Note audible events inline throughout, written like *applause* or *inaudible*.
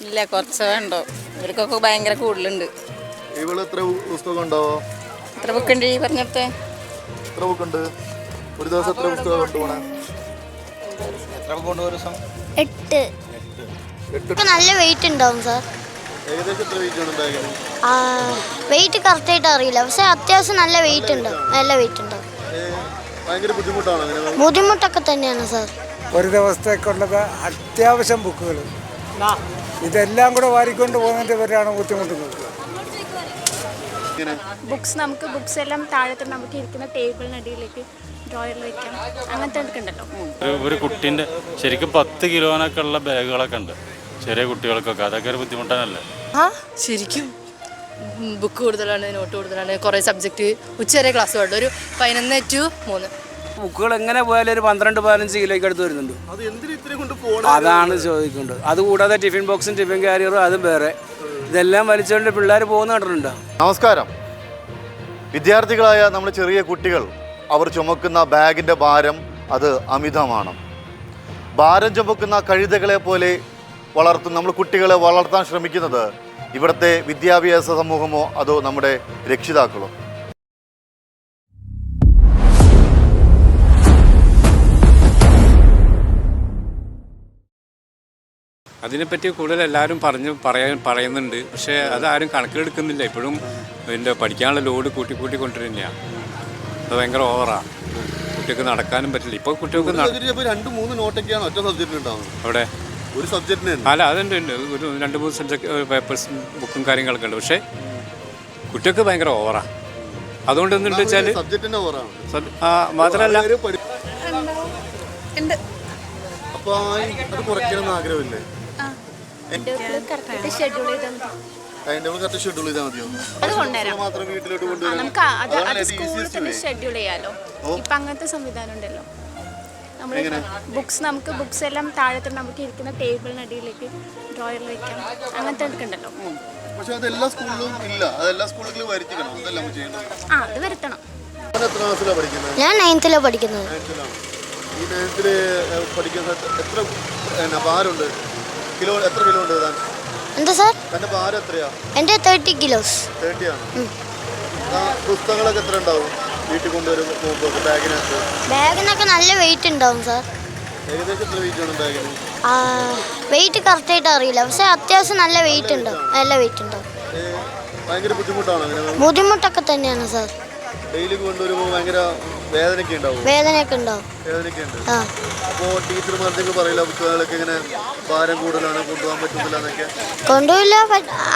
ഇല്ല കുറച്ച് വേണ്ടോ. ഇവർക്കൊക്കെ ഭയങ്കര കൂടുതലുണ്ട്. ഇവൾ എത്ര പു- പുസ്തകം ഉണ്ടാവോ എത്ര ബുക്ക് ഉണ്ട് ഈ പറഞ്ഞത്തെ എത്ര ബുക്ക് ഉണ്ട് ഒരു ദിവസം എത്ര പുസ്തകം കൊണ്ടുപോകണേ എട്ട്. ഇപ്പൊ നല്ല വെയിറ്റ് ഉണ്ടാവും സാർ. ഏകദേശം എത്ര വെയിറ്റ് ആണ് ബാഗിന് വെയിറ്റ് കറക്റ്റായിട്ട് അറിയില്ല. പക്ഷെ അത്യാവശ്യം നല്ല വെയിറ്റ് ഉണ്ട്. നല്ല വെയിറ്റ് ഉണ്ട്. ഭയങ്കര ബുദ്ധിമുട്ടാണ് ബുദ്ധിമുട്ടൊക്കെ തന്നെയാണ് സാർ. ഒരു ദിവസത്തേക്കുള്ളത് അത്യാവശ്യം ബുക്കുകൾ. ഇതെല്ലാം കൂടെ വാരിക്കൊണ്ട് പോകുന്നതിന്റെ പേരാണ് ബുദ്ധിമുട്ടുന്നത് ഇങ്ങനെ. ബുക്സ് നമുക്ക് ബുക്സ് എല്ലാം താഴത്തെ നമുക്ക് ഇരിക്കുന്ന ടേബിളിനടിയിലേക്ക് ഡ്രോയറിൽ വെക്കാം. അങ്ങനത്തെ ഒക്കെ ഉണ്ടല്ലോ. ഒരു ഒരു കുട്ടീന്റെ ശരിക്കും പത്ത് കിലോനൊക്കെ ഉള്ള ബാഗുകളൊക്കെ ഉണ്ട്. ചെറിയ കുട്ടികൾക്കൊക്കെ. അതൊക്കെ ഒരു ബുദ്ധിമുട്ടാണല്ലേ? ആ ശരിക്കും. ബുക്ക് കൂടുതലാണ് നോട്ട് കൂടുതലാണ്. കുറേ സബ്ജക്റ്റ് ഉച്ചവരെ ക്ലാസ് വേണ്ട ഒരു പതിനൊന്ന് ടു മൂന്ന്. ബുക്കുകൾ എങ്ങനെ പോയാലും ഒരു പന്ത്രണ്ട് പതിനഞ്ച് കിലോയ്ക്ക് അടുത്ത് വരുന്നുണ്ട്. അതാണ് ചോദിക്കുന്നത്. അതുകൂടാതെ ടിഫിൻ ബോക്സും ടിഫിൻ കാരിയറും അതും വേറെ. ഇതെല്ലാം വലിച്ചുകൊണ്ട് പിള്ളേർ പോകുന്ന കണ്ടിട്ടുണ്ട്. നമസ്കാരം. വിദ്യാർത്ഥികളായ നമ്മൾ ചെറിയ കുട്ടികൾ അവർ ചുമക്കുന്ന ബാഗിന്റെ ഭാരം അത് അമിതമാണ്. ഭാരം ചുമക്കുന്ന കഴുതകളെ പോലെ വളർത്തും നമ്മൾ കുട്ടികളെ വളർത്താൻ ശ്രമിക്കുന്നത് ഇവിടുത്തെ വിദ്യാഭ്യാസ സമൂഹമോ അതോ നമ്മുടെ രക്ഷിതാക്കളോ? അതിനെപ്പറ്റി കൂടുതൽ എല്ലാവരും പറഞ്ഞ് പറയാൻ പറയുന്നുണ്ട്. പക്ഷേ അതാരും കണക്കിലെടുക്കുന്നില്ല. ഇപ്പോഴും ഇതിന്റെ പഠിക്കാനുള്ള ലോഡ് കൂട്ടി കൂട്ടി കൊണ്ടുവരുന്നതാണ് അത് ഭയങ്കര ഓവറാണ് കുട്ടികൾക്ക് നടക്കാനും പറ്റില്ല. ഇപ്പോൾ കുട്ടികൾക്ക് രണ്ട് മൂന്ന് നോട്ടൊക്കെയാണ് ഒറ്റ സബ്ജക്റ്റ് ഉണ്ടാവുന്നത്. അവിടെ ഒരു സബ്ജക്റ്റിന് അല്ല അതുണ്ട് ഉണ്ട്. ഒരു രണ്ട് മൂന്ന് സബ്ജക്ട് പേപ്പേഴ്സും ബുക്കും കാര്യങ്ങളൊക്കെ ഉണ്ട്. പക്ഷേ കുട്ടികൾക്ക് ഭയങ്കര ഓവറാണ് അതുകൊണ്ട് എന്തുണ്ട് വെച്ചാൽ സബ്ജക്റ്റിന്റെ ഓറാണ് മാത്രമല്ല അപ്പോൾ അത് കുറയ്ക്കണം ആഗ്രഹമില്ലേ? ഷെഡ്യൂൾ ചെയ്താൽ മതി. അതിന്റെ കറക്റ്റ് ഷെഡ്യൂൾ ചെയ്താൽ മതിയോ? അത് കൊണ്ടുവരാം. മാത്രം വീട്ടിലോട്ട് കൊണ്ടുവരാം. നമുക്ക് അത് അത് സ്കൂളിൽ തന്നെ ഷെഡ്യൂൾ ചെയ്യാലോ. ഇപ്പൊ അങ്ങനത്തെ സംവിധാനം ഉണ്ടല്ലോ. നമ്മൾ ബുക്സ് നമുക്ക് ബുക്സ് എല്ലാം താഴത്തെ നമുക്ക് ഇരിക്കുന്ന ടേബിളിനടിയിലേക്ക് ഡ്രോയറിൽ വെക്കാം. അങ്ങനത്തെ ഒക്കെ ഉണ്ടല്ലോ. പക്ഷെ അത് എല്ലാ സ്കൂളിലും ഇല്ല. അത് എല്ലാ സ്കൂളുകളിലും വരുത്തിക്കണം. അതല്ല നമ്മൾ ആ അത് വരുത്തണം. ഞാൻ നയൻത്തിലാണ് പഠിക്കുന്നത്. ഈ പഠിക്കുന്ന എത്ര ഭാരമുണ്ട് കിലോ എത്ര കിലോ ഉണ്ട് താൻ? എന്താ സാർ? തന്റെ ഭാരം എത്രയാ? എന്റെ തേർട്ടി കിലോസ്. തേർട്ടി ആണ് ആ പുസ്തകങ്ങളൊക്കെ എത്ര ഉണ്ടാവും? വീട്ടിൽ കൊണ്ടുവരും ബാഗിനകത്ത്? ബാഗിനൊക്കെ നല്ല വെയിറ്റ് ഉണ്ടാവും സാർ. ഏകദേശം എത്ര വെയിറ്റ് ആണ് ബാഗിന്? വെയിറ്റ് കറക്റ്റായിട്ട് അറിയില്ല. പക്ഷെ അത്യാവശ്യം നല്ല വെയിറ്റ് ഉണ്ടാവും നല്ല വെയിറ്റ് ഉണ്ടാവും ഭയങ്കര ബുദ്ധിമുട്ടാണ് ബുദ്ധിമുട്ടൊക്കെ തന്നെയാണ് സാർ. ഡെയിലി കൊണ്ടുവരുമ്പോൾ ഭയങ്കര വേദനയൊക്കെ ഉണ്ടാവും? വേദനയൊക്കെ ഉണ്ടാവും വേദനയൊക്കെ ഉണ്ട്. ആ. അപ്പോൾ ടീച്ചർമാർക്കൊക്കെ പറയില്ല പുസ്തകങ്ങളൊക്കെ ഇങ്ങനെ ഭാരം കൂടുതലാണ് കൊണ്ടുപോകാൻ പറ്റുന്നില്ല എന്നൊക്കെ? കൊണ്ടുപോയില്ല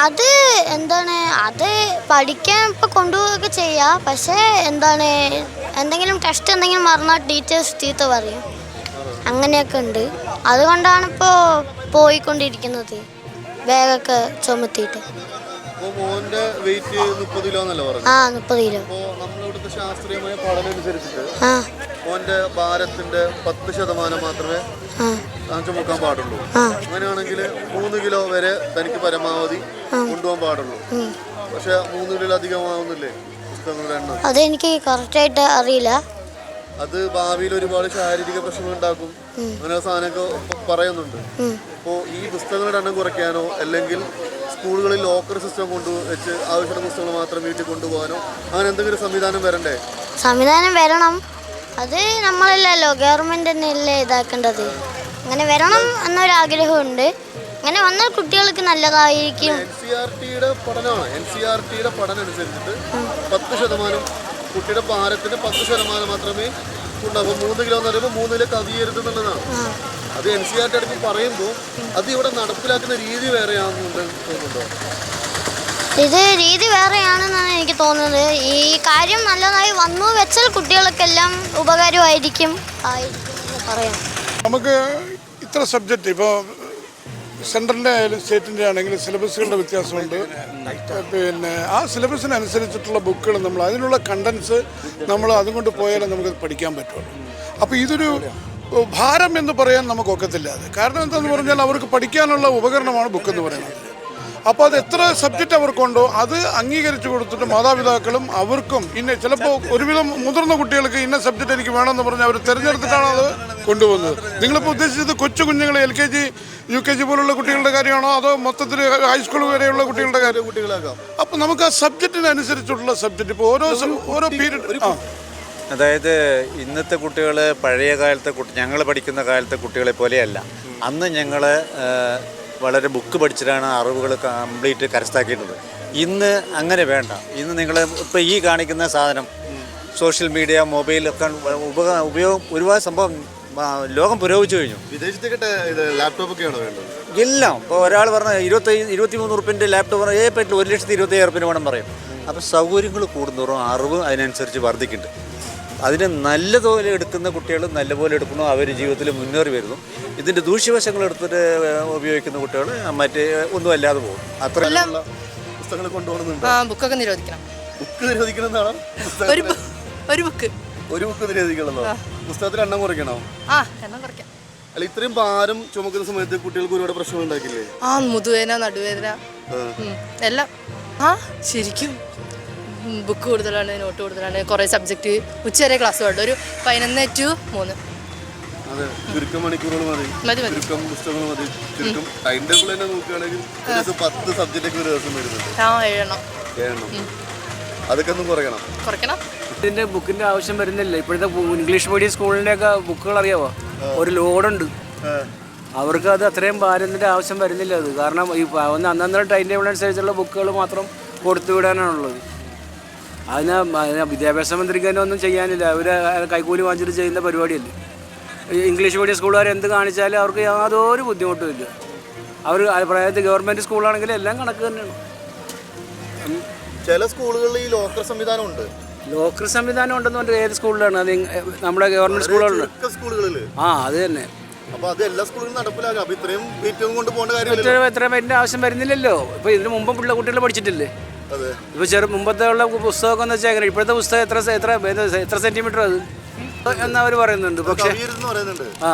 അത് എന്താണ് അത് പഠിക്കാൻ ഇപ്പൊ കൊണ്ടുപോവുകയൊക്കെ ചെയ്യാം. പക്ഷേ എന്താണ് എന്തെങ്കിലും ടെസ്റ്റ് എന്തെങ്കിലും മറന്നാൽ ടീച്ചേഴ്സ് ചീത്ത പറയും. അങ്ങനെയൊക്കെ ഉണ്ട്. അതുകൊണ്ടാണ് ഇപ്പോൾ പോയിക്കൊണ്ടിരിക്കുന്നത് ബാഗൊക്കെ ചുമത്തിയിട്ട്. അപ്പോൾ മോന്റെ വെയിറ്റ് മുപ്പത് കിലോ എന്നല്ല പറഞ്ഞു ആ മുപ്പത് കിലോ അപ്പോൾ ശാസ്ത്രീയമായ പഠനം അനുസരിച്ചിട്ട് ഓന്റെ ഭാരത്തിന്റെ പത്ത് ശതമാനം മാത്രമേ ആ. മുക്കാൻ പാടുള്ളൂ. അങ്ങനെയാണെങ്കിൽ മൂന്ന് കിലോ വരെ തനിക്ക് പരമാവധി കൊണ്ടുപോകാൻ പാടുള്ളൂ. പക്ഷെ മൂന്ന് കിലോ അധികമാവുന്നില്ലേ പുസ്തകങ്ങളുടെ എണ്ണം. അതെനിക്ക് കറക്റ്റായിട്ട് അറിയില്ല. അത് ഭാവിയിൽ ഒരുപാട് ശാരീരിക പ്രശ്നങ്ങൾ ഉണ്ടാക്കും. അങ്ങനെ സാധനമൊക്കെ പറയുന്നുണ്ട്. അപ്പോൾ ഈ പുസ്തകങ്ങളുടെ എണ്ണം കുറയ്ക്കാനോ അല്ലെങ്കിൽ സ്കൂളുകളിൽ ലോക്കർ സിസ്റ്റം കൊണ്ടു വെച്ച് ആവശ്യമുള്ള പുസ്തകങ്ങൾ മാത്രം വീട്ടിൽ കൊണ്ടുപോകാനോ? അങ്ങനെ എന്തെങ്കിലും സംവിധാനം വരണ്ടേ? സംവിധാനം വരണം. അത് നമ്മളല്ലല്ലോ ഗവൺമെന്റ് തന്നെയല്ലേ ഇതാക്കേണ്ടത്. അങ്ങനെ വരണം എന്നൊരു ആഗ്രഹമുണ്ട് അങ്ങനെ വന്നാൽ കുട്ടികൾക്ക് നല്ലതായിരിക്കും. എൻ സി ആർ ടിയുടെ പഠനമാണ്. എൻ സി ആർ ടിയുടെ പഠനം അനുസരിച്ചിട്ട് പത്ത് ശതമാനം കുട്ടിയുടെ ഭാരത്തിന് പത്ത് ശതമാനം മാത്രമേ ഉണ്ടാവും അപ്പോൾ മൂന്ന് കിലോ എന്ന് പറയുമ്പോൾ മൂന്നിലെ കവിയരുത് എന്നുള്ളതാണ്. അത് എൻ സി ആർ ടി അടുത്ത് പറയുമ്പോൾ അത് ഇവിടെ നടപ്പിലാക്കുന്ന രീതി വേറെയാണെന്നുണ്ട് തോന്നുന്നുണ്ടോ? ഇത് രീതി വേറെയാണെന്നാണ് എനിക്ക് തോന്നുന്നത്. ഈ കാര്യം നല്ലതായി വന്നു വെച്ചാൽ കുട്ടികൾക്കെല്ലാം ഉപകാരമായിരിക്കും. ആയിരിക്കും പറയാം. നമുക്ക് ഇത്ര സബ്ജക്റ്റ് ഇപ്പോൾ സെൻട്രലിന്റെ ആയാലും സ്റ്റേറ്റിന്റെ ആണെങ്കിലും സിലബസുകളുടെ വ്യത്യാസമുണ്ട്. പിന്നെ ആ സിലബസിനനുസരിച്ചിട്ടുള്ള ബുക്കുകൾ നമ്മൾ അതിനുള്ള കണ്ടൻസ് നമ്മൾ അതുകൊണ്ട് പോയാലേ നമുക്ക് പഠിക്കാൻ പറ്റുള്ളൂ. അപ്പോൾ ഇതൊരു ഭാരം എന്ന് പറയാൻ നമുക്ക് ഒക്കത്തില്ല അത്. കാരണം എന്താണെന്ന് പറഞ്ഞാൽ അവർക്ക് പഠിക്കാനുള്ള ഉപകരണമാണ് ബുക്ക് എന്ന് പറയുന്നത്. അപ്പോൾ അത് എത്ര സബ്ജക്റ്റ് അവർക്കുണ്ടോ അത് അംഗീകരിച്ചു കൊടുത്തിട്ട് മാതാപിതാക്കളും അവർക്കും ഇന്നെ ചിലപ്പോൾ ഒരുവിധം മുതിർന്ന കുട്ടികൾക്ക് ഇന്ന സബ്ജക്റ്റ് എനിക്ക് വേണമെന്ന് പറഞ്ഞ് അവർ തിരഞ്ഞെടുത്തിട്ടാണ് അത് കൊണ്ടുപോകുന്നത്. നിങ്ങളിപ്പോൾ ഉദ്ദേശിച്ചത് കൊച്ചു കുഞ്ഞുങ്ങളെ L K G U K G പോലുള്ള കുട്ടികളുടെ കാര്യമാണോ അതോ മൊത്തത്തിൽ ഹൈസ്കൂൾ വരെയുള്ള കുട്ടികളുടെ കാര്യം? കുട്ടികളാക്കാം. അപ്പോൾ നമുക്ക് ആ സബ്ജക്റ്റിനനുസരിച്ചുള്ള സബ്ജക്റ്റ് ഇപ്പോൾ ഓരോ ഓരോ പീരീഡ് ആ. അതായത് ഇന്നത്തെ കുട്ടികൾ പഴയ കാലത്തെ കുട്ടി ഞങ്ങൾ പഠിക്കുന്ന കാലത്തെ കുട്ടികളെ പോലെയല്ല. അന്ന് ഞങ്ങൾ വളരെ ബുക്ക് പഠിച്ചിട്ടാണ് അറിവുകൾ കംപ്ലീറ്റ് കരസ്ഥാക്കിയിട്ടുള്ളത് ഇന്ന് അങ്ങനെ വേണ്ട. ഇന്ന് നിങ്ങൾ ഇപ്പോൾ ഈ കാണിക്കുന്ന സാധനം സോഷ്യൽ മീഡിയ മൊബൈൽ ഒക്കെ ഉപക ഉപയോഗം ഒരുപാട് സംഭവം ലോകം പുരോഗമിച്ചു കഴിഞ്ഞു. വിദേശത്തേക്ക് ഇത് ലാപ്ടോപ്പ് ഒക്കെയാണ് വേണ്ടത്? എല്ലാം. ഇപ്പോൾ ഒരാൾ പറഞ്ഞ ഇരുപത്തി ഇരുപത്തി മൂന്ന് ഉറുപ്പിന്റെ ലാപ്ടോപ്പ് പറഞ്ഞാൽ ഏ പറ്റില്ല ഒരു ലക്ഷത്തി ഇരുപത്തി അയ്യായിരം ഉറുപ്പിന് വേണം പറയും. അപ്പോൾ സൗകര്യങ്ങൾ കൂടുന്തോറും അറിവ് അതിനനുസരിച്ച് വർദ്ധിക്കുന്നുണ്ട്. അതിന് നല്ലതുപോലെ എടുക്കുന്ന കുട്ടികൾ നല്ലപോലെ എടുക്കണോ അവർ ജീവിതത്തിൽ മുന്നേറി വരുന്നു. ഇതിന്റെ ദൂഷ്യവശങ്ങൾ എടുത്തിട്ട് ഉപയോഗിക്കുന്ന കുട്ടികൾ മറ്റേ ഒന്നും അല്ലാതെ പോകും. അത്ര പുസ്തകങ്ങൾ കൊണ്ടുപോകുന്നുണ്ട്. ബുക്കൊക്കെ നിരോധിക്കണം. ബുക്ക് നിരോധിക്കണം ഒരു ഒരു ബുക്ക് ഒരു ബുക്ക് നിരോധിക്കണമെന്നോ പുസ്തകത്തിൽ എണ്ണം കുറയ്ക്കണോ? ആ എണ്ണം കുറയ്ക്കാം. അല്ല ഇത്രയും ഭാരം ചുമക്കുന്ന സമയത്ത് കുട്ടികൾക്ക് ഒരുപാട് പ്രശ്നം ഉണ്ടാക്കില്ലേ? ആ മുതുവേദന നടുവേദന. എല്ലാം. ആ ശരിക്കും. ബുക്ക് കൂടുതലാണ് നോട്ട് കൂടുതലാണ് കുറേ സബ്ജക്റ്റ് ഉച്ചവരെ ക്ലാസ് വേണ്ട ഒരു പതിനൊന്ന് ടു മൂന്ന്. അതെ ചുരുക്കം മണിക്കൂറുകൾ മതി. മതി മതി. ചുരുക്കം പുസ്തകങ്ങൾ മതി. ചുരുക്കം ടൈം ടേബിൾ തന്നെ നോക്കുകയാണെങ്കിൽ ഒരു ദിവസം പത്ത് സബ്ജക്റ്റ് ഒക്കെ ഒരു ദിവസം വരുന്നുണ്ട്. ആ എഴുതണം ഏഴെണ്ണം അതൊക്കെ ഒന്നും കുറയണം കുറയ്ക്കണം. ഇതിന്റെ ബുക്കിന്റെ ആവശ്യം വരുന്നില്ല. ഇപ്പോഴത്തെ ഇംഗ്ലീഷ് മീഡിയം സ്കൂളിന്റെ ഒക്കെ ബുക്കുകൾ അറിയാവോ? ഒരു ലോഡുണ്ട്. അവർക്ക് അത് അത്രയും ഭാരത്തിന്റെ ആവശ്യം വരുന്നില്ല അത്. കാരണം ഈ ഒന്ന് അന്നന്നേരം ടൈം ടേബിൾ അനുസരിച്ചുള്ള ബുക്കുകൾ മാത്രം കൊടുത്തു വിടാനാണുള്ളത് അതിന് അതിന് വിദ്യാഭ്യാസ മന്ത്രിക്ക് തന്നെ ഒന്നും ചെയ്യാനില്ല. അവർ കൈക്കൂലി വാങ്ങിച്ചിട്ട് ചെയ്യുന്ന പരിപാടിയല്ലേ? ഇംഗ്ലീഷ് മീഡിയം സ്കൂളുകാർ എന്ത് കാണിച്ചാലും അവർക്ക് യാതൊരു ബുദ്ധിമുട്ടും ഇല്ല. അവർ പ്രൈവറ്റ് ഗവൺമെന്റ് സ്കൂളാണെങ്കിൽ എല്ലാം കണക്ക് തന്നെയാണ്. ചില സ്കൂളുകളിൽ ഈ ലോക്കർ സംവിധാനം ഉണ്ട്. ലോക്കർ സംവിധാനം ഉണ്ടെന്ന് പറഞ്ഞാൽ ഏത് സ്കൂളിലാണ്? അത് നമ്മുടെ ഗവൺമെന്റ് സ്കൂളുകളിൽ ആ അത് തന്നെ. അപ്പോൾ അത് എല്ലാ സ്കൂളിലും നടപ്പിലാക്കാം. ഇത്രയും കൊണ്ട് പോകേണ്ട കാര്യമില്ല ഇത്രയും പേരിന്റെ ആവശ്യം വരുന്നില്ലല്ലോ. ഇപ്പോൾ ഇതിന് മുമ്പ് പിള്ളേ കുട്ടികൾ പഠിച്ചിട്ടില്ലേ? ഇപ്പോൾ ചെറു മുമ്പത്തെ ഉള്ള പുസ്തകമൊക്കെ എന്ന് വെച്ചാൽ എങ്ങനെ? ഇപ്പോഴത്തെ പുസ്തകം എത്ര എത്ര എത്ര സെന്റിമീറ്റർ അത്? എന്നവർ പറയുന്നുണ്ട്. പക്ഷേ ആ.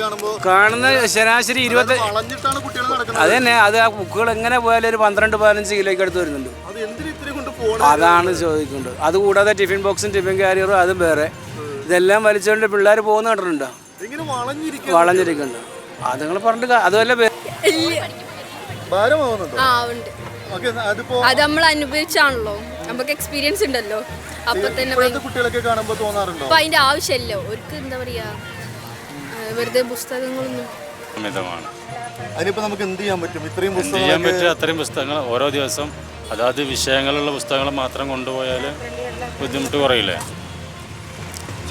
കാണുമ്പോ കാണുന്ന ശരാശരി ഇരുപത്തി വളഞ്ഞിട്ടാണ് കുട്ടികൾ നടക്കുന്നത്. അത് തന്നെ. അത് ആ ബുക്കുകൾ എങ്ങനെ പോയാലും ഒരു പന്ത്രണ്ട് പതിനഞ്ച് കിലോയ്ക്ക് അടുത്ത് വരുന്നുണ്ട്. അത് എന്തിനു ഇത്രയും കൊണ്ട് പോകണം അതാണ് ചോദിക്കുന്നത്. അതുകൂടാതെ ടിഫിൻ ബോക്സും ടിഫിൻ കാരിയറും അതും വേറെ. ഇതെല്ലാം വലിച്ചുകൊണ്ട് പിള്ളേർ പോകുന്ന കണ്ടിട്ടുണ്ടോ? വളഞ്ഞിരിക്കുന്നുണ്ട്. അത് നിങ്ങൾ പറഞ്ഞിട്ട് അതുമല്ല ഭാരമാവുന്നുണ്ടോ? ആ ഉണ്ട്. ഓക്കെ അതിപ്പോ അത് നമ്മൾ അനുഭവിച്ചാണല്ലോ. നമുക്ക് എക്സ്പീരിയൻസ് ഉണ്ടല്ലോ. അപ്പൊ തന്നെ ഇപ്പോഴത്തെ കുട്ടികളൊക്കെ കാണുമ്പോൾ തോന്നാറുണ്ടോ? അപ്പൊ അതിന്റെ ആവശ്യമല്ലോ. അവർക്ക് എന്താ പറയാ ആ, വെറുതെ പുസ്തകങ്ങളൊന്നും അതിനിപ്പോ നമുക്ക് എന്ത് ചെയ്യാൻ പറ്റും? ഇത്രയും എന്ത് ചെയ്യാൻ പറ്റുക അത്രയും പുസ്തകങ്ങൾ ഓരോ ദിവസം. അതാത് വിഷയങ്ങളുള്ള പുസ്തകങ്ങൾ മാത്രം കൊണ്ടുപോയാൽ ബുദ്ധിമുട്ട് കുറയില്ലേ?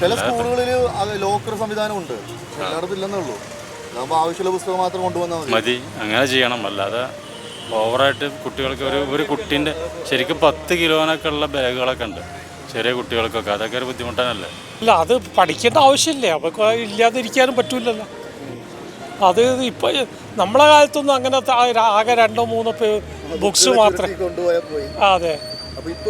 ചില സ്കൂളുകളിൽ ലോക്കർ സംവിധാനം ഉണ്ട്. എല്ലായിടത്തും ഇല്ലെന്നേ ഉള്ളൂ. അതാകുമ്പോൾ ആവശ്യമുള്ള പുസ്തകം മാത്രം കൊണ്ടുവന്നാൽ മതി. അങ്ങനെ ചെയ്യണം. അല്ലാതെ ഓവറായിട്ട് കുട്ടികൾക്ക് ഒരു ഒരു കുട്ടീന്റെ ശരിക്കും പത്ത് കിലോനൊക്കെ ഉള്ള ബാഗുകളൊക്കെ ഉണ്ട്. ചെറിയ കുട്ടികൾക്കൊക്കെ. അതൊക്കെ ഒരു ബുദ്ധിമുട്ടാനല്ലേ അല്ല അത് പഠിക്കേണ്ട ആവശ്യമില്ലേ? അവർക്ക് ഇല്ലാതിരിക്കാനും പറ്റൂലല്ലോ. അത് ഇപ്പൊ നമ്മളെ കാലത്തൊന്നും അങ്ങനെ ആകെ രണ്ടോ മൂന്നോ ബുക്സ് മാത്രം. അതെ.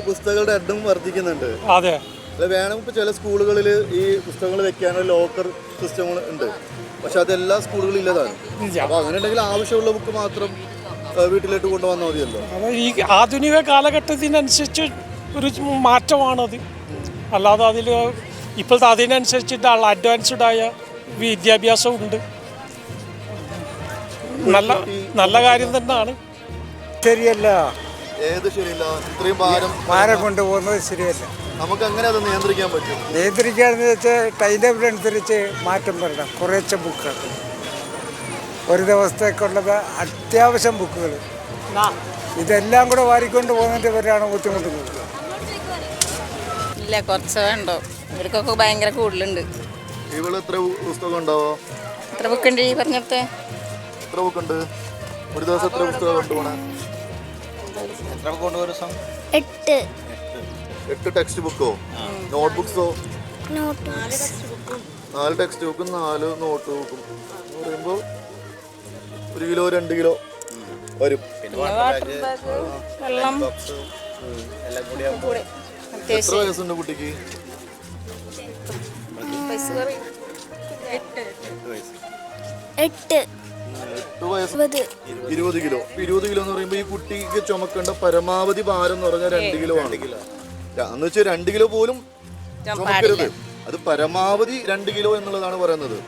പുസ്തകങ്ങളുടെ എണ്ണം വർദ്ധിക്കുന്നുണ്ട്. അതെ. വേണമെങ്കിൽ വേണം ഇപ്പൊ ചില സ്കൂളുകളിൽ ഈ പുസ്തകങ്ങൾ വെക്കാനുള്ള ലോക്കർ സിസ്റ്റങ്ങൾ ഉണ്ട്. പക്ഷെ അതെല്ലാ എല്ലാ സ്കൂളുകളിലും ഇല്ലതാണ്. ഇല്ല. അപ്പൊ അങ്ങനെ ഉണ്ടെങ്കിൽ ആവശ്യമുള്ള ബുക്ക് മാത്രം വീട്ടിലേക്ക് കൊണ്ടുവന്നാൽ മതിയല്ലോ. അത് ഈ ആധുനിക കാലഘട്ടത്തിനനുസരിച്ച് ഒരു മാറ്റമാണത്. അല്ലാതെ അതിൽ ഇപ്പോഴത്തെ അതിനനുസരിച്ചിട്ടുള്ള അഡ്വാൻസ്ഡ് ആയ വിദ്യാഭ്യാസം ഉണ്ട് നല്ല നല്ല കാര്യം തന്നെയാണ്. ശരിയല്ല. ഏത് ശരിയില്ല? ഇത്രയും ഭാരം ഭാരം കൊണ്ടുപോകുന്നത് ശരിയല്ല. നമുക്ക് അങ്ങനെ അത് നിയന്ത്രിക്കാൻ പറ്റും? നിയന്ത്രിക്കാന്ന് വെച്ചാൽ ടൈം ടേബിൾ അനുസരിച്ച് മാറ്റം വരണം. കുറേച്ച ബുക്കുകൾ ഒരു ദിവസത്തേക്കുള്ളത് അത്യാവശ്യം ബുക്കുകൾ ഇതെല്ലാം കൂടെ വാരിക്കൊണ്ട് പോകുന്നതിന്റെ പേരാണ് ബുദ്ധിമുട്ടുന്നത് ഇല്ല കുറച്ച് വേണ്ടോ? ഇവർക്കൊക്കെ ഭയങ്കര കൂടുതലുണ്ട്. ഇവിടെ എത്ര പുസ്തകം ഉണ്ടാവോ? എത്ര ബുക്കുണ്ട് ഈ പറഞ്ഞത്തെ എത്ര ബുക്ക് ഉണ്ട്? ഒരു ദിവസം എത്ര പുസ്തകം കൊണ്ടുപോകണേ എത്ര ദിവസം? എട്ട്. എട്ട് ടെക്സ്റ്റ് ബുക്കോ നോട്ട് ബുക്സോ നാല് ടെക്സ്റ്റ് ബുക്കും നാല് നോട്ട് ബുക്കും എന്ന് പറയുമ്പോൾ ഒരു കിലോ രണ്ട് കിലോ വരും. വെള്ളം. കൂടെ എത്ര വയസ്സുണ്ട് കുട്ടിക്ക്? എട്ട്. ഇരുപത്. കിലോ. ഇരുപത് കിലോ എന്ന് പറയുമ്പോൾ ഈ കുട്ടിക്ക് ചുമക്കേണ്ട പരമാവധി ഭാരം എന്ന് പറഞ്ഞാൽ രണ്ട് കിലോ ആണ്. എന്ന് വെച്ചാൽ രണ്ട് കിലോ പോലും ചുമക്കരുത്. അത് പരമാവധി രണ്ട് കിലോ എന്നുള്ളതാണ് പറയുന്നത്.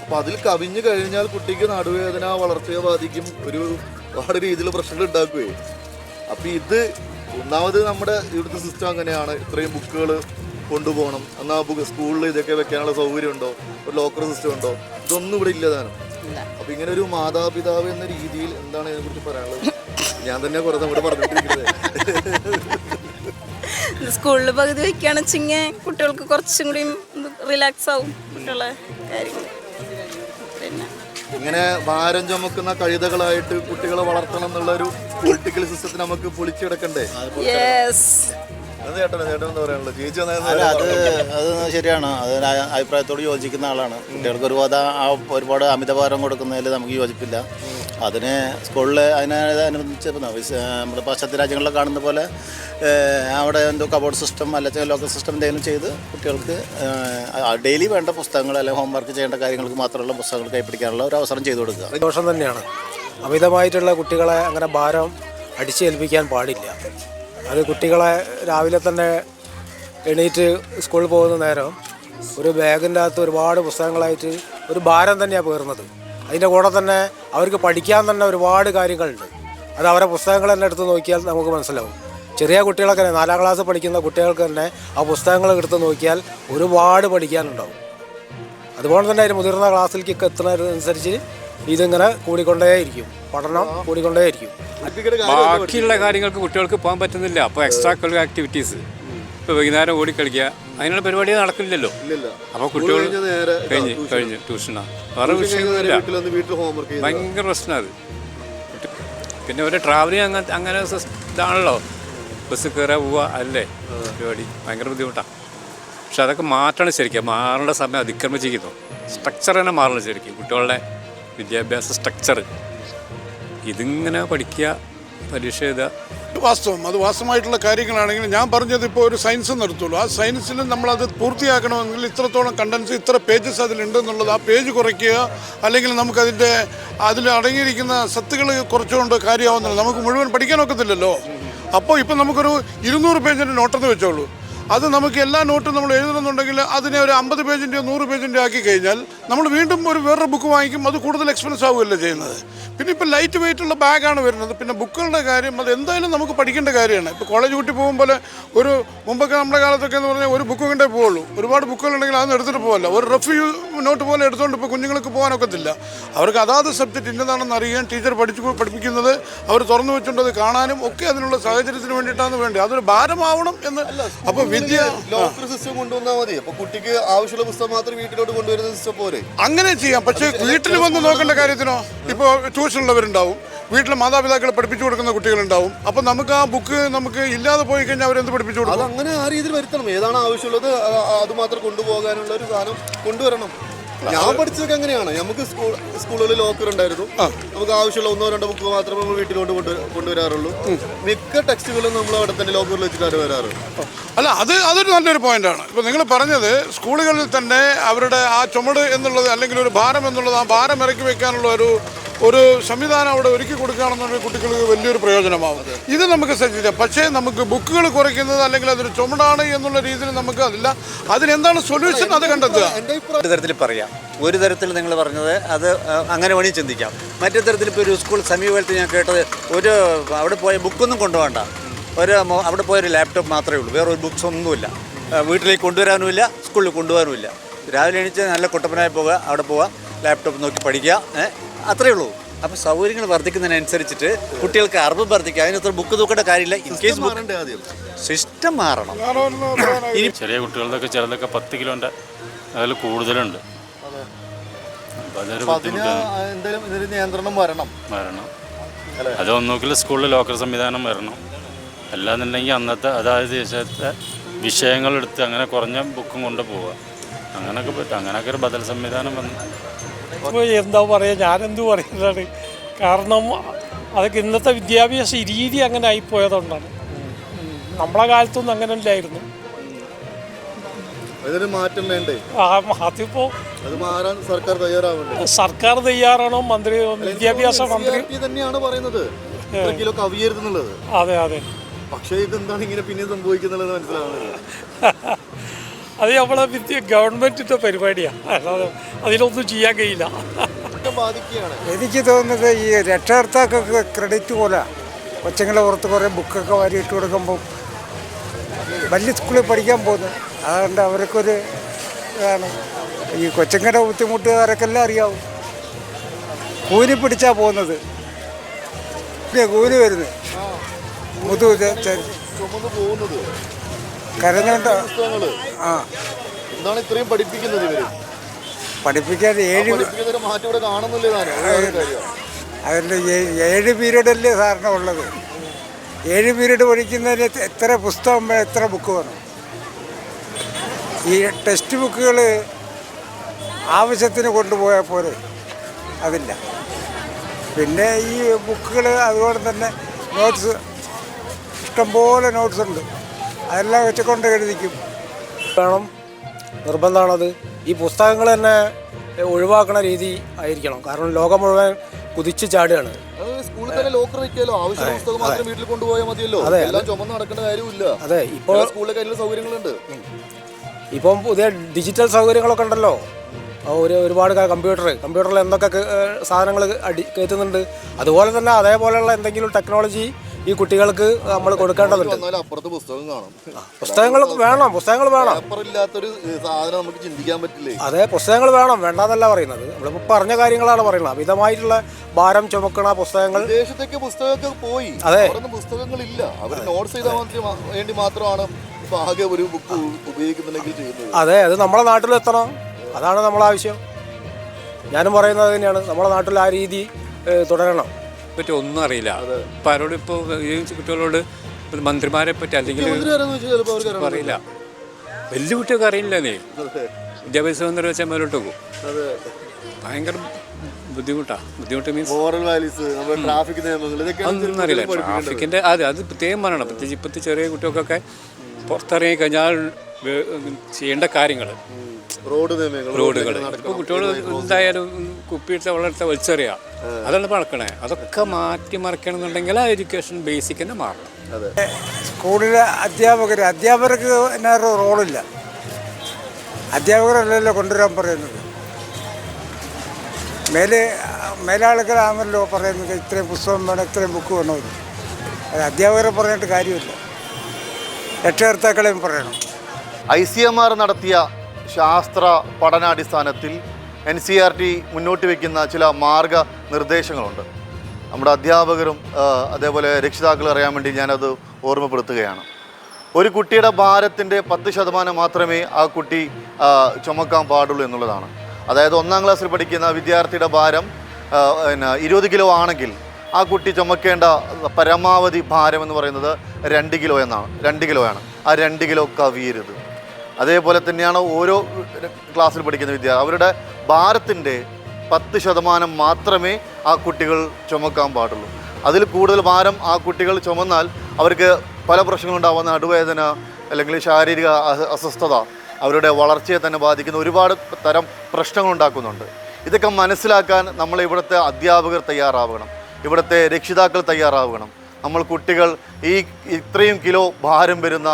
അപ്പൊ അതിൽ കവിഞ്ഞു കഴിഞ്ഞാൽ കുട്ടിക്ക് നടുവേദന വളർച്ചയെ ബാധിക്കും. ഒരു ഒരുപാട് രീതിയിൽ പ്രശ്നങ്ങൾ ഉണ്ടാക്കുകയും അപ്പൊ ഇത് ഒന്നാമത് നമ്മുടെ ഇവിടുത്തെ സിസ്റ്റം അങ്ങനെയാണ്. ഇത്രയും ബുക്കുകൾ കൊണ്ടുപോകണം. എന്നാൽ ബുക്ക് സ്കൂളിൽ ഇതൊക്കെ വെക്കാനുള്ള സൗകര്യം ഉണ്ടോ ഒരു ലോക്കർ സിസ്റ്റം ഉണ്ടോ? ഇതൊന്നും ഇവിടെ ഇല്ലതാനും അപ്പൊ ഇങ്ങനെ ഒരു മാതാപിതാവ് എന്ന രീതിയിൽ എന്താണ് ഇതിനെ കുറിച്ച് പറയാനുള്ളത്? ഞാൻ തന്നെ കുറെ ഇവിടെ പറഞ്ഞിട്ടിരിക്കുന്നത്. സ്കൂളിൽ പകുതി വെക്കുകയാണെന്ന് വെച്ചെങ്കിൽ കുട്ടികൾക്ക് കുറച്ചും കൂടി റിലാക്സ് ആവും കുട്ടികളെ കാര്യങ്ങൾ. പിന്നെ ഇങ്ങനെ ഭാരം ചുമക്കുന്ന കഴുതകളായിട്ട് കുട്ടികളെ വളർത്തണം എന്നുള്ള ഒരു പൊളിറ്റിക്കൽ സിസ്റ്റത്തിന് നമുക്ക് പൊളിച്ചെടുക്കണ്ടേ? യെസ് അല്ല അത് അത് ശരിയാണ്. അത് അഭിപ്രായത്തോട് യോജിക്കുന്ന ആളാണ്. കുട്ടികൾക്ക് ഒരുപാട് ആ ഒരുപാട് അമിതഭാരം കൊടുക്കുന്നതിൽ നമുക്ക് യോജിപ്പില്ല. അതിന് സ്കൂളിൽ അതിനനുസരിച്ച് നമ്മുടെ പാശ്ചാത്യ രാജ്യങ്ങളിൽ കാണുന്ന പോലെ അവിടെ എന്തോ കബോർഡ് സിസ്റ്റം അല്ലെങ്കിൽ ലോക്കൽ സിസ്റ്റം എന്തെങ്കിലും ചെയ്ത് കുട്ടികൾക്ക് ഡെയിലി വേണ്ട പുസ്തകങ്ങൾ അല്ലെങ്കിൽ ഹോംവർക്ക് ചെയ്യേണ്ട കാര്യങ്ങൾക്ക് മാത്രമുള്ള പുസ്തകങ്ങൾ കൈപ്പിടിക്കാനുള്ള ഒരു അവസരം ചെയ്തു കൊടുക്കുക. ദോഷം തന്നെയാണ്. അമിതമായിട്ടുള്ള കുട്ടികളെ അങ്ങനെ ഭാരം അടിച്ചേൽപ്പിക്കാൻ പാടില്ല. അത് കുട്ടികളെ രാവിലെ തന്നെ എണീറ്റ് സ്കൂളിൽ പോകുന്ന നേരം ഒരു ബാഗിന്റെ അകത്ത് ഒരുപാട് പുസ്തകങ്ങളായിട്ട് ഒരു ഭാരം തന്നെയാണ് പേർന്നത് അതിന്റെ കൂടെ തന്നെ അവർക്ക് പഠിക്കാൻ തന്നെ ഒരുപാട് കാര്യങ്ങളുണ്ട്. അത് അവരെ പുസ്തകങ്ങൾ തന്നെ എടുത്ത് നോക്കിയാൽ നമുക്ക് മനസ്സിലാവും. ചെറിയ കുട്ടികളൊക്കെ തന്നെ നാലാം ക്ലാസ് പഠിക്കുന്ന കുട്ടികൾക്ക് തന്നെ ആ പുസ്തകങ്ങൾ എടുത്ത് നോക്കിയാൽ ഒരുപാട് പഠിക്കാനുണ്ടാവും. അതുപോലെ തന്നെ അതിന് മുതിർന്ന ക്ലാസ്സിലേക്ക് എത്തുന്നതിനനുസരിച്ച് ഇതിങ്ങനെ കൂടിക്കൊണ്ടേയിരിക്കും. പഠനം കൂടിക്കൊണ്ടേയിരിക്കും. ബാക്കിയുള്ള കാര്യങ്ങൾക്ക് കുട്ടികൾക്ക് പോകാൻ പറ്റുന്നില്ല. അപ്പോൾ എക്സ്ട്രാ കരിക്കുലർ ആക്ടിവിറ്റീസ് ഇപ്പോൾ വൈകുന്നേരം ഓടി കളിക്കുക അതിനുള്ള പരിപാടി നടക്കില്ലല്ലോ അപ്പോൾ കുട്ടികൾ കഴിഞ്ഞ് കഴിഞ്ഞ് ട്യൂഷനാണ് ട്യൂഷനാ. വേറെ വിഷയങ്ങളില്ല വിഷയമൊന്നുമില്ല. ഭയങ്കര പ്രശ്നമാണ് അത്. പിന്നെ ഒരു ട്രാവലിങ് അങ്ങനെ അങ്ങനെ ഇതാണല്ലോ. ബസ് കയറുക പോവുക അല്ലേ? പരിപാടി. ഭയങ്കര ബുദ്ധിമുട്ടാണ് പക്ഷെ അതൊക്കെ മാറ്റണം ശരിക്കും. മാറേണ്ട സമയം അതിക്രമിച്ചിരിക്കുന്നു. സ്ട്രക്ചർ തന്നെ മാറണം ശരിക്കും കുട്ടികളുടെ വിദ്യാഭ്യാസ സ്ട്രക്ചർ ഇതിങ്ങനെ പഠിക്കുക പരീക്ഷ എഴുതുക. വാസ്തവം. അത് വാസ്തവമായിട്ടുള്ള കാര്യങ്ങളാണെങ്കിൽ ഞാൻ പറഞ്ഞത് ഇപ്പോൾ ഒരു സയൻസ് നിർത്തുള്ളൂ ആ സയൻസിൽ നമ്മളത് പൂർത്തിയാക്കണമെങ്കിൽ ഇത്രത്തോളം കണ്ടൻസ് ഇത്ര പേജസ് അതിലുണ്ട് എന്നുള്ളത് ആ പേജ് കുറയ്ക്കുക അല്ലെങ്കിൽ നമുക്കതിന്റെ അതിൽ അടങ്ങിയിരിക്കുന്ന സത്തുകൾ കുറച്ചുകൊണ്ട് കാര്യമാവുന്നില്ല നമുക്ക് മുഴുവൻ പഠിക്കാൻ ഒക്കത്തില്ലല്ലോ. അപ്പോൾ ഇപ്പം നമുക്കൊരു ഇരുന്നൂറ് പേജിന്റെ നോട്ടെന്ന് വെച്ചോളൂ. അത് നമുക്ക് എല്ലാ നോട്ടും നമ്മൾ എഴുതണമെന്നുണ്ടെങ്കിൽ അതിനെ ഒരു അമ്പത് പേജിന്റെയോ നൂറ് പേജിന്റെയോ ആക്കി കഴിഞ്ഞാൽ നമ്മൾ വീണ്ടും ഒരു വേറൊരു ബുക്ക് വാങ്ങിക്കും അത് കൂടുതൽ എക്സ്പെൻസ് ആവുകയല്ലേ ചെയ്യുന്നത്? പിന്നെ ഇപ്പോൾ ലൈറ്റ് വെയിറ്റ് ഉള്ള ബാഗാണ് വരുന്നത്. പിന്നെ ബുക്കുകളുടെ കാര്യം അത് എന്തായാലും നമുക്ക് പഠിക്കേണ്ട കാര്യമാണ്. ഇപ്പോൾ കോളേജ് കുട്ടി പോകുമ്പോൾ ഒരു മുമ്പൊക്കെ നമ്മുടെ കാലത്തൊക്കെ എന്ന് പറഞ്ഞാൽ ഒരു ബുക്ക് കണ്ടേ പോവുള്ളൂ. ഒരുപാട് ബുക്കുകൾ ഉണ്ടെങ്കിൽ അതൊന്നും എടുത്തിട്ട് പോകല്ല ഒരു റെഫ്യൂ നോട്ട് പോലെ എടുത്തുകൊണ്ട് ഇപ്പോൾ കുഞ്ഞുങ്ങൾക്ക് പോകാനൊക്കത്തില്ല അവർക്ക് അതാത് സബ്ജക്റ്റ് ഇന്നതാണെന്ന് അറിയാൻ ടീച്ചർ പഠിച്ചു പഠിപ്പിക്കുന്നത് അവർ തുറന്നു വെച്ചുകൊണ്ട് അത് കാണാനും ഒക്കെ അതിനുള്ള സാഹചര്യത്തിന് വേണ്ടിയിട്ടാണ് വേണ്ടി അതൊരു ഭാരമാവണം എന്ന് അപ്പോൾ വിദ്യ ലോക്കർ സിസ്റ്റം കൊണ്ടുവന്നാൽ മതി. അപ്പോൾ കുട്ടിക്ക് ആവശ്യമുള്ള പുസ്തകം മാത്രം വീട്ടിലോട്ട് കൊണ്ടുവരുന്ന സിസ്റ്റം പോരെ? അങ്ങനെ ചെയ്യാം. പക്ഷേ വീട്ടിൽ വന്ന് നോക്കേണ്ട കാര്യത്തിനോ? ഇപ്പോൾ ട്യൂഷനുള്ളവരുണ്ടാവും വീട്ടിലെ മാതാപിതാക്കളെ പഠിപ്പിച്ചു കൊടുക്കുന്ന കുട്ടികളുണ്ടാവും. അപ്പം നമുക്ക് ആ ബുക്ക് നമുക്ക് ഇല്ലാതെ പോയി കഴിഞ്ഞാൽ അവരെന്ത് പഠിപ്പിച്ചു അത് കൊടുക്കും? അങ്ങനെ ആ രീതിയിൽ വരുത്തണം. ഏതാണ് ആവശ്യമുള്ളത് അത് മാത്രം കൊണ്ടുപോകാനുള്ള ഒരു സാധനം കൊണ്ടുവരണം. ഞാൻ പഠിച്ചതൊക്കെ അങ്ങനെയാണ്. നമുക്ക് സ്കൂൾ സ്കൂളുകളിൽ ലോക്കർ ഉണ്ടായിരുന്നു. നമുക്ക് ആവശ്യമുള്ള ഒന്നോ രണ്ടോ ബുക്ക് മാത്രമേ നമ്മൾ വീട്ടിലോട്ട് കൊണ്ട് കൊണ്ടുവരാറുള്ളൂ. മിക്ക ടെക്സ്റ്റുകളും നമ്മൾ അവിടെ തന്നെ ലോക്കറിൽ വെച്ചിട്ടാണ് വരാറ്. അല്ല അത് അതൊരു നല്ലൊരു പോയിന്റാണ് ഇപ്പൊ നിങ്ങൾ പറഞ്ഞത് സ്കൂളുകളിൽ തന്നെ അവരുടെ ആ ചുമട് എന്നുള്ളത് അല്ലെങ്കിൽ ഒരു ഭാരം എന്നുള്ളത് ആ ഭാരം ഇറക്കി വെക്കാനുള്ള ഒരു ഒരു സംവിധാനം അവിടെ ഒരുക്കി കൊടുക്കുകയാണെന്നുണ്ടെങ്കിൽ കുട്ടികൾക്ക് വലിയൊരു പ്രയോജനമാവും. ഇത് നമുക്ക് ശ്രദ്ധിക്കാം. പക്ഷേ നമുക്ക് ബുക്കുകൾ കുറയ്ക്കുന്നത് അല്ലെങ്കിൽ അതൊരു ചുമടാണ് എന്നുള്ള രീതിയിൽ നമുക്ക് അതില്ല. അതിനെന്താണ് സൊല്യൂഷൻ അത് കണ്ടെത്തുക? ഒരു തരത്തിൽ പറയാം. ഒരു തരത്തിൽ നിങ്ങൾ പറഞ്ഞത് അത് അങ്ങനെ വേണമെങ്കിൽ ചിന്തിക്കാം. മറ്റേ തരത്തിൽ ഇപ്പോൾ ഒരു സ്കൂൾ സമീപത്ത് ഞാൻ കേട്ടത് ഒരു അവിടെ പോയ ബുക്കൊന്നും കൊണ്ടുപോകണ്ട. ഒരു അവിടെ പോയ ഒരു ലാപ്ടോപ്പ് മാത്രമേ ഉള്ളൂ. വേറെ ഒരു ബുക്സ് ഒന്നുമില്ല. വീട്ടിലേക്ക് കൊണ്ടുവരാനുമില്ല സ്കൂളിൽ കൊണ്ടുപോകാനുമില്ല. രാവിലെ എണീച്ച് നല്ല കുട്ടപ്പനായി പോകുക അവിടെ പോവുക ലാപ്ടോപ്പ് നോക്കി പഠിക്കുക അത്രയേ ഉള്ളൂ. അപ്പൊ സൗകര്യങ്ങൾ വർദ്ധിക്കുന്നതിനനുസരിച്ചിട്ട് കുട്ടികൾക്ക് അറിവ് വർദ്ധിക്കുക അതിനത്ര ബുക്ക് തൂക്കേണ്ട കാര്യമില്ല. ഇൻ കേസ് സിസ്റ്റം മാറണം. *laughs* ചെറിയ കുട്ടികളൊക്കെ ചിലതൊക്കെ പത്ത് കിലോന്റെ അതിൽ കൂടുതലുണ്ട്. നിയന്ത്രണം വരണം. വരണം. അത് ഒന്നുകിൽ സ്കൂളിൽ ലോക്കർ സംവിധാനം വരണം. അല്ലാന്നുണ്ടെങ്കിൽ അന്നത്തെ അതായത് ദേശത്തെ വിഷയങ്ങളെടുത്ത് അങ്ങനെ കുറഞ്ഞ ബുക്കും കൊണ്ട് പോവുക. അങ്ങനെയൊക്കെ പറ്റും അങ്ങനെയൊക്കെ ഒരു ബദൽ സംവിധാനം വന്നു എന്താ പറയുക ഞാനെന്ത് പറയുന്നതാണ്. കാരണം അതൊക്കെ ഇന്നത്തെ വിദ്യാഭ്യാസ രീതി അങ്ങനെ ആയിപ്പോയതുകൊണ്ടാണ്. നമ്മളെ കാലത്തൊന്നും അങ്ങനെ ഇല്ലായിരുന്നു അതിനൊരു മാറ്റം വേണ്ടേ? ആ അതിപ്പോൾ അത് മാറാൻ സർക്കാർ തയ്യാറാവുന്നുണ്ട് സർക്കാർ തയ്യാറാണോ മന്ത്രി വിദ്യാഭ്യാസ മന്ത്രി? തന്നെയാണ് പറയുന്നത്. കിലോ കവിയരുതെന്നുള്ളത് അതെ അതെ. പക്ഷേ ഇതെന്താണ് ഇങ്ങനെ പിന്നെ സംഭവിക്കുന്നുള്ളത് മനസ്സിലാവുന്നില്ല. *laughs* അത് നമ്മളെ വിദ്യ ഗവൺമെന്റിന്റെ പരിപാടിയാണ് അല്ലാതെ അതിനൊന്നും ചെയ്യാൻ കഴിയില്ല. എനിക്ക് തോന്നുന്നത് ഈ രക്ഷകർത്താക്കൾക്ക് ക്രെഡിറ്റ് പോലെ കൊച്ചുങ്ങളെ പുറത്ത് കുറേ ബുക്കൊക്കെ വാരിയിട്ട് കൊടുക്കുമ്പോൾ വലിയ സ്കൂളിൽ പഠിക്കാൻ പോകുന്നു. അതുകൊണ്ട് അവർക്കൊരു ഇതാണ്. ഈ കൊച്ചുങ്ങളുടെ ബുദ്ധിമുട്ടുകാരൊക്കെ എല്ലാം അറിയാവും. കൂലി പിടിച്ചാ പോകുന്നത്. കൂലി വരുന്നത്. മുതു പോകുന്നത്. ആ. എന്താണ് ഇത്രയും പഠിപ്പിക്കുന്നത് ഇവർ? പഠിപ്പിക്കാതെ ഏഴ് പീരീഡ് മാറ്റം ഇവിടെ കാണുന്നില്ല താനും? അത്. വേറെ കാര്യം. അതിൽ ഏഴ് പീരീഡല്ലേ സാറിന് ഉള്ളത്. ഏഴ് പീരീഡ് പഠിക്കുന്നതിന് എത്ര പുസ്തകം എത്ര ബുക്ക് വേണം? ഈ ടെക്സ്റ്റ് ബുക്കുകൾ ആവശ്യത്തിന് കൊണ്ടുപോയാൽ പോരെ. അതില്ല. പിന്നെ ഈ ബുക്കുകൾ അതുപോലെ തന്നെ നോട്ട്സ് ഇഷ്ടംപോലെ നോട്ട്സ് ഉണ്ട്. അതെല്ലാം വെച്ചുകൊണ്ട് എഴുതിക്കും. വേണം. നിർബന്ധമാണത്. ഈ പുസ്തകങ്ങൾ തന്നെ ഒഴിവാക്കണ രീതി ആയിരിക്കണം. കാരണം ലോകം മുഴുവൻ കുതിച്ചു ചാടുകയാണ്. അത് സ്കൂളിൽ തന്നെ ലോക്കർ വെക്കാലോ ആവശ്യമുള്ള പുസ്തകം മാത്രം വീട്ടിൽ കൊണ്ടുപോയാൽ മതിയല്ലോ. അതെ, എല്ലാം ചുമന്ന് നടക്കേണ്ട കാര്യമില്ല. അതെ ഇപ്പോൾ എല്ലാ സ്കൂളിലൊക്കെ അതിനുള്ള സൗകര്യങ്ങളുണ്ട്. ഇപ്പം പുതിയ ഡിജിറ്റൽ സൗകര്യങ്ങളൊക്കെ ഉണ്ടല്ലോ. ഒരു ഒരുപാട് കമ്പ്യൂട്ടർ കമ്പ്യൂട്ടറിൽ എന്തൊക്കെ സാധനങ്ങൾ അടി കയറ്റുന്നുണ്ട്. അതുപോലെ തന്നെ അതേപോലെയുള്ള എന്തെങ്കിലും ടെക്നോളജി ഈ കുട്ടികൾക്ക് നമ്മൾ കൊടുക്കേണ്ടതുണ്ട്. അപ്പുറത്ത് പുസ്തകം കാണും. പുസ്തകങ്ങൾ വേണം പുസ്തകങ്ങൾ വേണം. ഇല്ലാത്തൊരു സാധനം നമുക്ക് ചിന്തിക്കാൻ പറ്റില്ലേ? അതെ പുസ്തകങ്ങൾ വേണം വേണ്ടെന്നല്ല പറയുന്നത്. നമ്മളിപ്പോൾ പറഞ്ഞ കാര്യങ്ങളാണ് പറയുന്നത്. അമിതമായിട്ടുള്ള ഭാരം ചുമക്കണ പുസ്തകങ്ങൾ വിദേശത്തേക്ക് പുസ്തകമൊക്കെ പോയി. അതെ. പുസ്തകങ്ങൾ പുസ്തകങ്ങളില്ല. അവർ നോട്ട്സ് ചെയ്താൽ വേണ്ടി മാത്രമാണ് ആകെ ഒരു ബുക്ക് ഉപയോഗിക്കുന്നുണ്ടെങ്കിൽ ചെയ്യുന്നത്. അതെ അത് നമ്മളെ നാട്ടിലെത്തണം അതാണ് നമ്മളെ ആവശ്യം. ഞാനും പറയുന്നത് തന്നെയാണ്. നമ്മളെ നാട്ടിൽ ആ രീതി തുടരണം. പറ്റി ഒന്നും അറിയില്ല. ഇപ്പം ആരോട് ഇപ്പോൾ ഈ കുട്ടികളോട് മന്ത്രിമാരെ പറ്റി അല്ലെങ്കിൽ അറിയില്ല. വലിയ കുട്ടികൾക്ക് അറിയില്ല നീ. വിദ്യാഭ്യാസ മന്ത്രി വെച്ചാൽ മേലോട്ട് പോകും. ഭയങ്കര ബുദ്ധിമുട്ടാണ് ബുദ്ധിമുട്ട് മീൻസ് മോറൽ വാല്യൂസ് നമ്മുടെ ട്രാഫിക് നിയമങ്ങൾ ഇതൊക്കെയാണ് അതൊന്നും അറിയില്ല. ട്രാഫിക്കിന്റെ അതെ അത് പ്രത്യേകം പറയണം. പ്രത്യേകിച്ച് ഇപ്പോഴത്തെ ചെറിയ കുട്ടികൾക്കൊക്കെ പുറത്തിറങ്ങി കഴിഞ്ഞാൽ ചെയ്യേണ്ട കാര്യങ്ങൾ. റോഡ് നിയമങ്ങൾ റോഡുകൾ. ഇപ്പോൾ കുട്ടികൾ എന്തായാലും കുപ്പിയിട്ട് വളർത്ത വലിച്ചെറിയാം. അതാണ് പഴക്കണേ അതൊക്കെ മാറ്റി മറിക്കണമെന്നുണ്ടെങ്കിൽ ആ എഡ്യൂക്കേഷൻ ബേസിക് തന്നെ മാറണം. അതെ. സ്കൂളിലെ അധ്യാപകർ അധ്യാപകർക്ക് എന്നാ റോളില്ല. അധ്യാപകരല്ലല്ലോ കൊണ്ടുവരാൻ പറയുന്നത്. മേലെ മേലാളുകളാണല്ലോ പറയുന്നത് ഇത്രയും പുസ്തകം വേണം ഇത്രയും ബുക്ക് വേണമെന്ന് അത് അധ്യാപകരെ പറഞ്ഞിട്ട് കാര്യമില്ല. രക്ഷകർത്താക്കളെയും പറയണം. ഐ സി എം ആർ നടത്തിയ ശാസ്ത്ര പഠനാടിസ്ഥാനത്തിൽ എൻ സി ആർ ടി മുന്നോട്ട് വയ്ക്കുന്ന ചില മാർഗ നിർദ്ദേശങ്ങളുണ്ട് നമ്മുടെ അധ്യാപകരും അതേപോലെ രക്ഷിതാക്കളും അറിയാൻ വേണ്ടി ഞാനത് ഓർമ്മപ്പെടുത്തുകയാണ്. ഒരു കുട്ടിയുടെ ഭാരത്തിന്റെ പത്ത് ശതമാനം മാത്രമേ ആ കുട്ടി ചുമക്കാൻ പാടുള്ളൂ എന്നുള്ളതാണ്. അതായത് ഒന്നാം ക്ലാസ്സിൽ പഠിക്കുന്ന വിദ്യാർത്ഥിയുടെ ഭാരം പിന്നെ ഇരുപത് കിലോ ആണെങ്കിൽ ആ കുട്ടി ചുമക്കേണ്ട പരമാവധി ഭാരം എന്ന് പറയുന്നത് രണ്ട് കിലോ എന്നാണ് രണ്ട് കിലോയാണ്. ആ രണ്ട് കിലോ കവിയരുത്. അതേപോലെ തന്നെയാണ് ഓരോ ക്ലാസ്സിൽ പഠിക്കുന്ന വിദ്യാർത്ഥി അവരുടെ ഭാരത്തിന്റെ പത്ത് ശതമാനം മാത്രമേ ആ കുട്ടികൾ ചുമക്കാൻ പാടുള്ളൂ. അതിൽ കൂടുതൽ ഭാരം ആ കുട്ടികൾ ചുമന്നാൽ അവർക്ക് പല പ്രശ്നങ്ങളുണ്ടാവുന്ന നടുവേദന അല്ലെങ്കിൽ ശാരീരിക അസ്വസ്ഥത അവരുടെ വളർച്ചയെ തന്നെ ബാധിക്കുന്ന ഒരുപാട് തരം പ്രശ്നങ്ങൾ ഉണ്ടാക്കുന്നുണ്ട് ഇതൊക്കെ മനസ്സിലാക്കാൻ നമ്മൾ ഇവിടുത്തെ അധ്യാപകർ തയ്യാറാവണം. ഇവിടുത്തെ രക്ഷിതാക്കൾ തയ്യാറാവണം. നമ്മൾ കുട്ടികൾ ഈ ഇത്രയും കിലോ ഭാരം വരുന്ന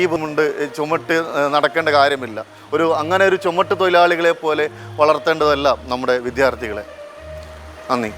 ഈ മുണ്ട് ചുമട്ട് നടക്കേണ്ട കാര്യമില്ല. ഒരു അങ്ങനെ ഒരു ചുമട്ട് തൊഴിലാളികളെ പോലെ വളർത്തേണ്ടതല്ല നമ്മുടെ വിദ്യാർത്ഥികളെ. നന്ദി.